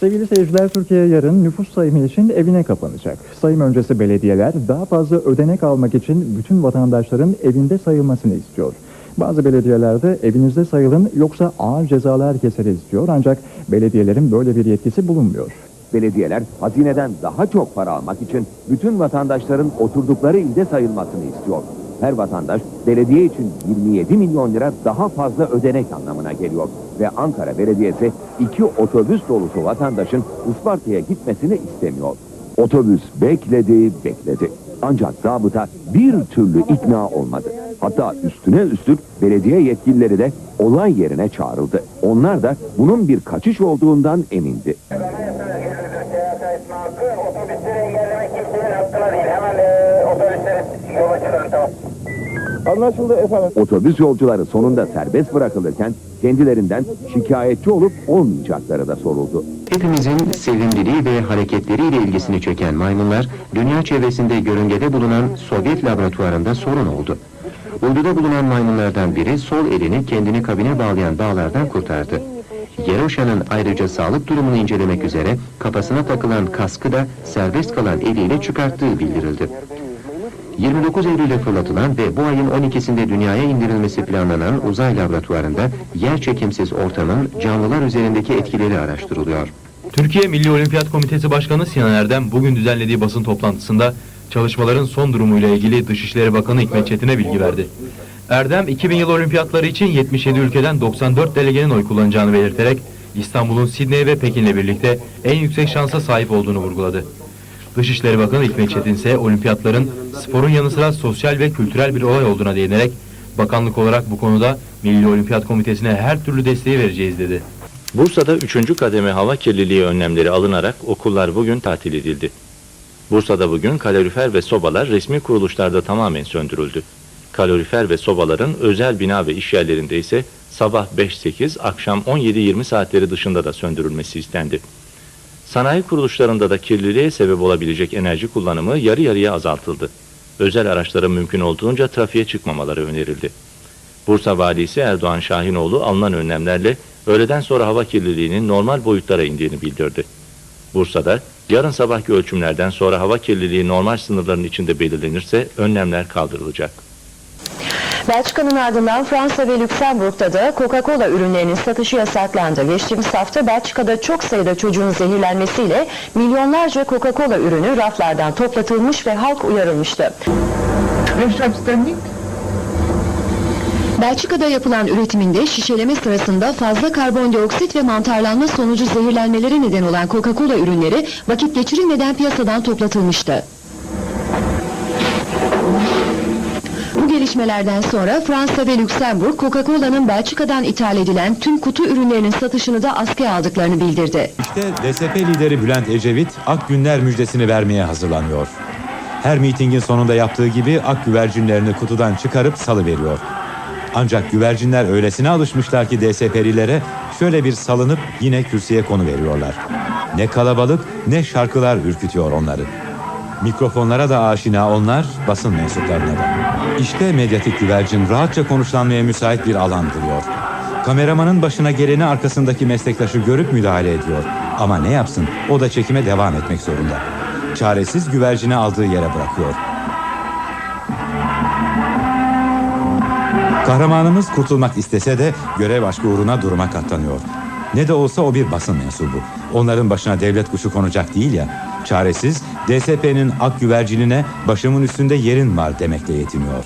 Sevgili seyirciler, Türkiye yarın nüfus sayımı için evine kapanacak. Sayım öncesi belediyeler daha fazla ödenek almak için bütün vatandaşların evinde sayılmasını istiyor. Bazı belediyelerde evinizde sayılın yoksa ağır cezalar keseriz diyor ancak belediyelerin böyle bir yetkisi bulunmuyor. Belediyeler hazineden daha çok para almak için bütün vatandaşların oturdukları ilde sayılmasını istiyor. Her vatandaş belediye için 27 milyon lira daha fazla ödenek anlamına geliyor. Ve Ankara Belediyesi iki otobüs dolusu vatandaşın Isparta'ya gitmesini istemiyor. Otobüs bekledi, bekledi. Ancak zabıta bir türlü ikna olmadı. Hatta üstüne üstlük belediye yetkilileri de olay yerine çağrıldı. Onlar da bunun bir kaçış olduğundan emindi. Otobüsleri engellemek kimsenin hakkına değil. Hemen e, otobüsleri yola çıkarın tamam. Anlaşıldı efendim. Otobüs yolcuları sonunda serbest bırakılırken kendilerinden şikayetçi olup olmayacakları da soruldu. Hepimizin sevimliliği ve hareketleriyle ilgisini çeken maymunlar, dünya çevresinde yörüngede bulunan Sovyet laboratuvarında sorun oldu. Uyduda bulunan maymunlardan biri sol elini kendini kabine bağlayan bağlardan kurtardı. Yeroşa'nın ayrıca sağlık durumunu incelemek üzere kafasına takılan kaskı da serbest kalan eliyle çıkarttığı bildirildi. 29 Eylül'e fırlatılan ve bu ayın 12'sinde dünyaya indirilmesi planlanan uzay laboratuvarında yer çekimsiz ortamın canlılar üzerindeki etkileri araştırılıyor. Türkiye Milli Olimpiyat Komitesi Başkanı Sinan Erdem bugün düzenlediği basın toplantısında çalışmaların son durumuyla ilgili Dışişleri Bakanı Hikmet Çetin'e bilgi verdi. Erdem 2000 yıl olimpiyatları için 77 ülkeden 94 delegenin oy kullanacağını belirterek İstanbul'un Sidney ve Pekin'le birlikte en yüksek şansa sahip olduğunu vurguladı. Dışişleri Bakanı Hikmet Çetin ise olimpiyatların sporun yanı sıra sosyal ve kültürel bir olay olduğuna değinerek bakanlık olarak bu konuda Milli Olimpiyat Komitesi'ne her türlü desteği vereceğiz dedi. Bursa'da 3. kademe hava kirliliği önlemleri alınarak okullar bugün tatil edildi. Bursa'da bugün kalorifer ve sobalar resmi kuruluşlarda tamamen söndürüldü. Kalorifer ve sobaların özel bina ve iş yerlerinde ise sabah 5-8, akşam 17-20 saatleri dışında da söndürülmesi istendi. Sanayi kuruluşlarında da kirliliğe sebep olabilecek enerji kullanımı yarı yarıya azaltıldı. Özel araçların mümkün olduğunca trafiğe çıkmamaları önerildi. Bursa Valisi Erdoğan Şahinoğlu alınan önlemlerle öğleden sonra hava kirliliğinin normal boyutlara indiğini bildirdi. Bursa'da yarın sabahki ölçümlerden sonra hava kirliliği normal sınırların içinde belirlenirse önlemler kaldırılacak. Belçika'nın ardından Fransa ve Lüksemburg'da da Coca-Cola ürünlerinin satışı yasaklandı. Geçtiğimiz hafta Belçika'da çok sayıda çocuğun zehirlenmesiyle milyonlarca Coca-Cola ürünü raflardan toplatılmış ve halk uyarılmıştı. Belçika'da yapılan üretiminde şişeleme sırasında fazla karbondioksit ve mantarlanma sonucu zehirlenmeleri neden olan Coca-Cola ürünleri vakit geçirilmeden piyasadan toplatılmıştı. Gelişmelerden sonra Fransa ve Lüksemburg Coca-Cola'nın Belçika'dan ithal edilen tüm kutu ürünlerinin satışını da askıya aldıklarını bildirdi. İşte DSP lideri Bülent Ecevit ak günler müjdesini vermeye hazırlanıyor. Her mitingin sonunda yaptığı gibi ak güvercinlerini kutudan çıkarıp salı veriyor. Ancak güvercinler öylesine alışmışlar ki DSP'lilere şöyle bir salınıp yine kürsüye konu veriyorlar. Ne kalabalık ne şarkılar ürkütüyor onları. Mikrofonlara da aşina onlar, basın mensuplarına da. İşte medyatik güvercin rahatça konuşlanmaya müsait bir alan buluyor. Kameramanın başına geleni arkasındaki meslektaşı görüp müdahale ediyor. Ama ne yapsın, o da çekime devam etmek zorunda. Çaresiz güvercini aldığı yere bırakıyor. Kahramanımız kurtulmak istese de görev aşkı uğruna duruma katlanıyor. Ne de olsa o bir basın mensubu. Onların başına devlet kuşu konacak değil ya. Çaresiz DSP'nin ak güvercinine başımın üstünde yerin var demekle yetiniyor.